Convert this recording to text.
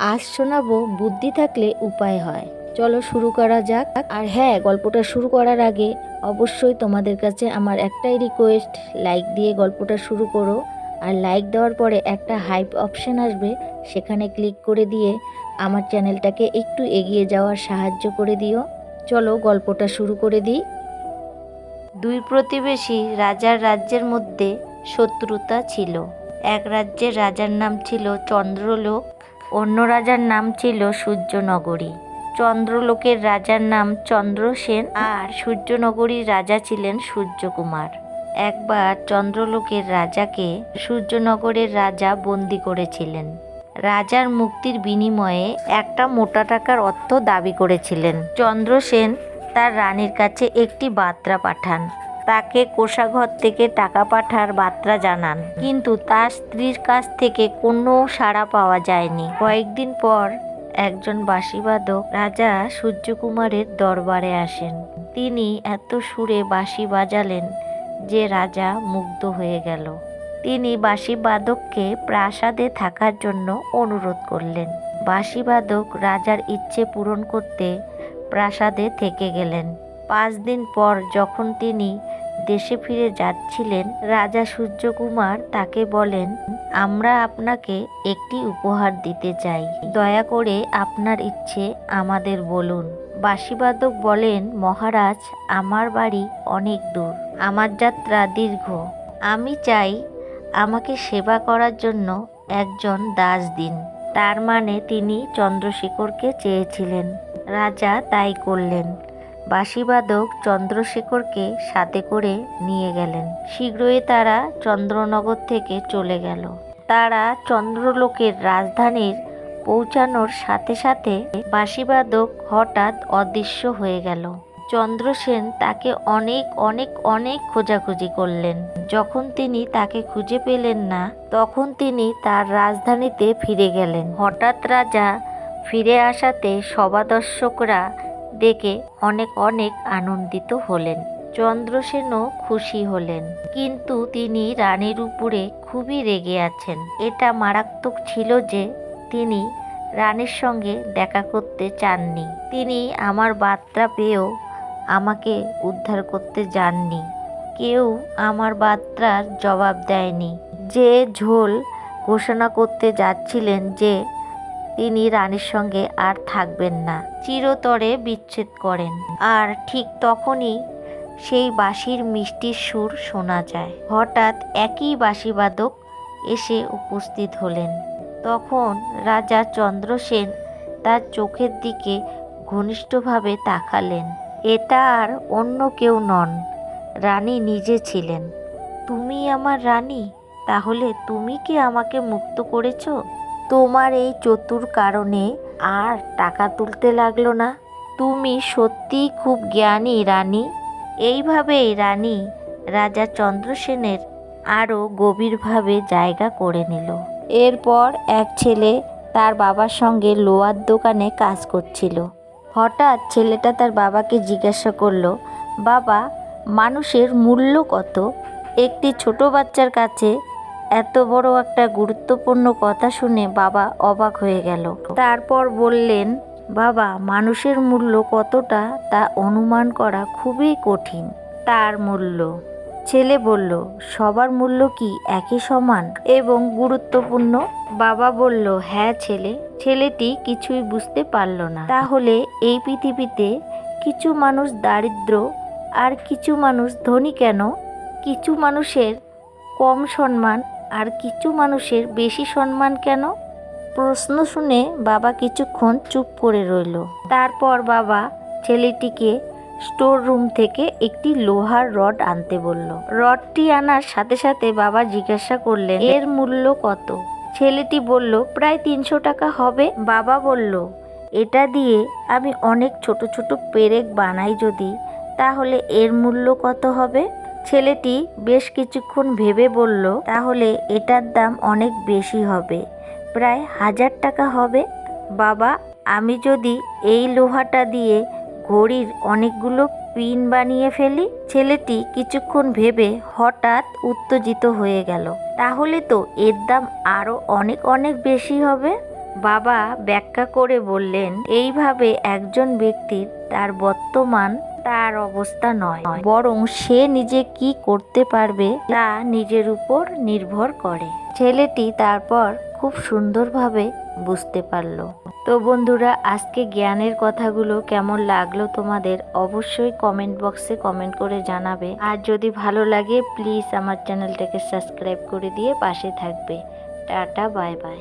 আজ শোনাবো বুদ্ধি থাকলে উপায় হয়। চলো শুরু করা যাক। আর হ্যাঁ গল্পটা শুরু করার আগে অবশ্যই তোমাদের কাছে আমার একটাই রিকোয়েস্ট লাইক দিয়ে গল্পটা শুরু করো। আর লাইক দেওয়ার পরে একটা হাইপ অপশন আসবে, সেখানে ক্লিক করে দিয়ে আমার চ্যানেলটাকে একটু এগিয়ে যাওয়ার সাহায্য করে দিও। চলো গল্পটা শুরু করে দিই। দুই প্রতিবেশী রাজার রাজ্যের মধ্যে শত্রুতা ছিল। এক রাজ্যের রাজার নাম ছিল চন্দ্রলোক অন্য রাজার নাম ছিল সূর্যনগরী। চন্দ্রলোকের রাজার নাম চন্দ্রসেন আর সূর্যনগরীর রাজা ছিলেন সূর্যকুমার। একবার চন্দ্রলোকের রাজাকে সূর্যনগরের রাজা বন্দি করেছিলেন। রাজার মুক্তির বিনিময়ে একটা মোটা টাকার অর্থ দাবি করেছিলেন। চন্দ্রসেন তার রানীর কাছে একটি বার্তা পাঠান। তাকে কোষাঘর থেকে টাকা পাঠার বার্তা জানান। কিন্তু তার স্ত্রীর কাছ থেকে কোনো সাড়া পাওয়া যায়নি। কয়েকদিন পর একজন বাঁশিবাদক রাজা সূর্যকুমারের দরবারে আসেন। তিনি এত সুরে বাঁশি বাজালেন যে রাজা মুগ্ধ হয়ে গেল। তিনি বাঁশিবাদককে প্রাসাদে থাকার জন্য অনুরোধ করলেন। বাঁশিবাদক রাজার ইচ্ছে পূরণ করতে প্রাসাদে থেকে গেলেন। পাঁচ দিন পর যখন তিনি দেশে ফিরে যাচ্ছিলেন, রাজা সূর্যকুমার তাকে বলেন, আমরা আপনাকে একটি উপহার দিতে চাই। দয়া করে আপনার ইচ্ছে আমাদের বলুন। বাসিবাদক বলেন, মহারাজ, আমার বাড়ি অনেক দূর। আমার যাত্রা দীর্ঘ। আমি চাই আমাকে সেবা করার জন্য একজন দাস দিন। তার মানে তিনি চন্দ্রশেখরকে চেয়েছিলেন। রাজা তাই করলেন। বাঁশিবাদক চন্দ্রশেখরকে সাথে করে নিয়ে গেলেন। শীঘ্রই তারা চন্দ্রনগর থেকে চলে গেল। তারা চন্দ্রলোকের রাজধানীর পৌঁছানোর সাথে সাথে বাঁশিবাদক হঠাৎ অদৃশ্য হয়ে গেল। চন্দ্রসেন তাকে অনেক অনেক অনেক খোঁজাখুঁজি করলেন। যখন তিনি তাকে খুঁজে পেলেন না, তখন তিনি তার রাজধানীতে ফিরে গেলেন। হঠাৎ রাজা ফিরে আসাতে সভাদর্শকরা দেখে অনেক অনেক আনন্দিত হলেন। চন্দ্রসেনও খুশি হলেন। কিন্তু তিনি রানীর উপরে খুবই রেগে আছেন। এটা মারাত্মক ছিল যে তিনি রানীর সঙ্গে দেখা করতে চাননি। তিনি আমার বার্তা পেয়েও আমাকে উদ্ধার করতে যাননি। কেউ আমার বার্তার জবাব দেয়নি। যে ঝোল ঘোষণা করতে যাচ্ছিলেন যে তিনি রানীর সঙ্গে আর থাকবেন না। চিরতরে বিচ্ছেদ করেন। আর ঠিক তখনই সেই বাঁশির মিষ্টির সুর শোনা যায়। হঠাৎ একই বাঁশিবাদক এসে উপস্থিত হলেন। তখন রাজা চন্দ্রসেন তার চোখের দিকে ঘনিষ্ঠভাবে তাকালেন। এটা আর অন্য কেউ নন, রানী নিজে ছিলেন। তুমি আমার রানী, তাহলে তুমি কি আমাকে মুক্ত করেছ? তোমার এই চতুর কারণে আর টাকা তুলতে লাগল না। তুমি সত্যিই খুব জ্ঞানী, রানী। এইভাবেই রানী রাজা চন্দ্রসেনের আরও গভীরভাবে জায়গা করে নিল। এরপর এক ছেলে তার বাবার সঙ্গে লোয়ার দোকানে কাজ করছিল। হঠাৎ ছেলেটা তার বাবাকে জিজ্ঞাসা করল, বাবা, মানুষের মূল্য কত? একটি ছোট বাচ্চার কাছে এত বড় একটা গুরুত্বপূর্ণ কথা শুনে বাবা অবাক হয়ে গেল। তারপর বললেন, বাবা, মানুষের মূল্য কতটা তা অনুমান করা খুবই কঠিন। তার মূল্য। ছেলে বলল, সবার মূল্য কি একই সমান? এবং গুরুত্বপূর্ণ, বাবা বলল হ্যাঁ ছেলে, ছেলেটি কিছুই বুঝতে পারল না। তাহলে এই পৃথিবীতে কিছু মানুষ দারিদ্র, আর কিছু মানুষ ধনী কেন? কিছু মানুষের কম সম্মান আর কিছু মানুষের বেশি সম্মান কেন? প্রশ্ন শুনে বাবা কিছুক্ষণ চুপ করে রইল। তারপর বাবা ছেলেটিকে স্টোর রুম থেকে একটি লোহার রড আনতে বলল। রডটি আনার সাথে সাথে বাবা জিজ্ঞাসা করলেন, এর মূল্য কত? ছেলেটি বলল, প্রায় তিনশো টাকা হবে। বাবা বলল, এটা দিয়ে আমি অনেক ছোট ছোট পেরেক বানাই যদি, তাহলে এর মূল্য কত হবে? ছেলেটি বেশ কিছুক্ষণ ভেবে বলল, তাহলে এটার দাম অনেক বেশি হবে। প্রায় হাজার টাকা হবে। বাবা, আমি যদি এই লোহাটা দিয়ে ঘড়ির অনেকগুলো পিন বানিয়ে ফেলি? ছেলেটি কিছুক্ষণ ভেবে হঠাৎ উত্তেজিত হয়ে গেল, তাহলে তো এর দাম আরও অনেক অনেক বেশি হবে? বাবা ব্যাখ্যা করে বললেন, এইভাবে একজন ব্যক্তির তার বর্তমান তার অবস্থা নয়, বরং সে নিজে কি করতে পারবে তা নিজের উপর নির্ভর করে। ছেলেটি তারপর খুব সুন্দরভাবে বুঝতে পারল। তো বন্ধুরা, আজকে জ্ঞানের কথাগুলো কেমন লাগল তোমাদের অবশ্যই কমেন্ট বক্সে কমেন্ট করে জানাবে। আর যদি ভালো লাগে প্লিজ আমার চ্যানেলটাকে সাবস্ক্রাইব করে দিয়ে পাশে থাকবে। Tata bye bye